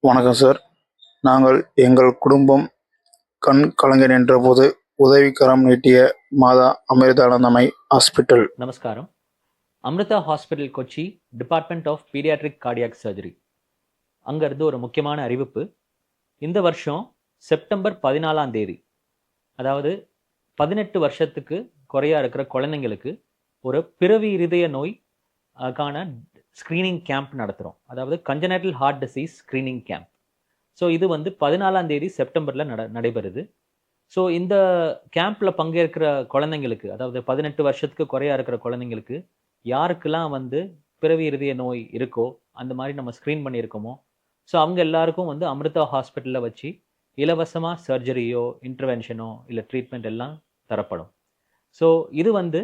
வணக்கம் சார். நாங்கள் எங்கள் குடும்பம் கண் கலைஞர் என்றபோது உதவிக்கரம் நீட்டிய மாதா அமிர்தானந்தமை ஹாஸ்பிட்டல். நமஸ்காரம். Amrita hospital Kochi department of pediatric cardiac surgery அங்கேருந்து ஒரு முக்கியமான அறிவிப்பு. இந்த வருஷம் செப்டம்பர் பதினாலாம் தேதி அதாவது பதினெட்டு வருஷத்துக்கு குறையா இருக்கிற குழந்தைங்களுக்கு ஒரு பிறவி இருதய நோய் காண கான ஸ்க்ரீனிங் கேம்ப் நடத்துகிறோம் அதாவது congenital heart disease screening camp so இது வந்து பதினாலாம் தேதி செப்டம்பரில் நட நடைபெறுது. ஸோ இந்த கேம்ப்பில் பங்கேற்கிற குழந்தைங்களுக்கு அதாவது பதினெட்டு வருஷத்துக்கு குறையா இருக்கிற குழந்தைங்களுக்கு யாருக்கெல்லாம் வந்து பிறவி இருதய நோய் இருக்கோ அந்த மாதிரி நம்ம ஸ்க்ரீன் பண்ணியிருக்கோமோ ஸோ அவங்க எல்லாருக்கும் வந்து அமிர்தா ஹாஸ்பிட்டலில் வச்சு இலவசமாக சர்ஜரியோ இன்டர்வென்ஷனோ இல்லை ட்ரீட்மெண்ட் எல்லாம் தரப்படும். ஸோ இது வந்து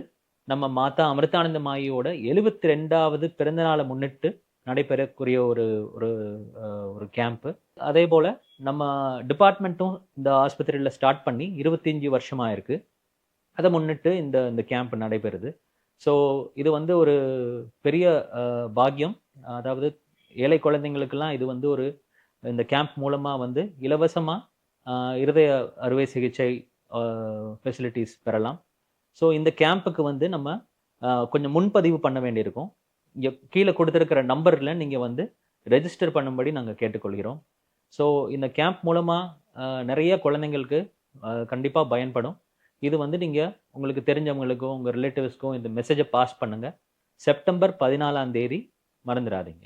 நம்ம மாதா அமிர்தானந்த மாயோட எழுபத்தி ரெண்டாவது பிறந்தநாளை முன்னிட்டு நடைபெறக்கூடிய ஒரு ஒரு ஒரு கேம்ப்பு அதே போல் நம்ம டிபார்ட்மெண்ட்டும் இந்த ஆஸ்பத்திரியில் ஸ்டார்ட் பண்ணி இருபத்தஞ்சி வருஷமாக இருக்குது அதை முன்னிட்டு இந்த இந்த கேம்ப் நடைபெறுது. ஸோ இது வந்து ஒரு பெரிய பாக்கியம். அதாவது ஏழை குழந்தைங்களுக்கெல்லாம் இது வந்து ஒரு இந்த கேம்ப் மூலமாக வந்து இலவசமாக இருதய அறுவை சிகிச்சை ஃபெசிலிட்டிஸ் பெறலாம். ஸோ இந்த கேம்புக்கு வந்து நம்ம கொஞ்சம் முன்பதிவு பண்ண வேண்டியிருக்கும். இங்கே கீழே கொடுத்துருக்கிற நம்பரில் நீங்கள் வந்து ரெஜிஸ்டர் பண்ணும்படி நாங்கள் கேட்டுக்கொள்கிறோம். ஸோ இந்த கேம்ப் மூலமாக நிறைய குழந்தைங்களுக்கு கண்டிப்பாக பயன்படும். இது வந்து நீங்கள் உங்களுக்கு தெரிஞ்சவங்களுக்கும் உங்கள் ரிலேட்டிவ்ஸ்க்கும் இந்த மெசேஜை பாஸ் பண்ணுங்கள் செப்டம்பர் பதினாலாம் தேதி மறந்துடாதீங்க.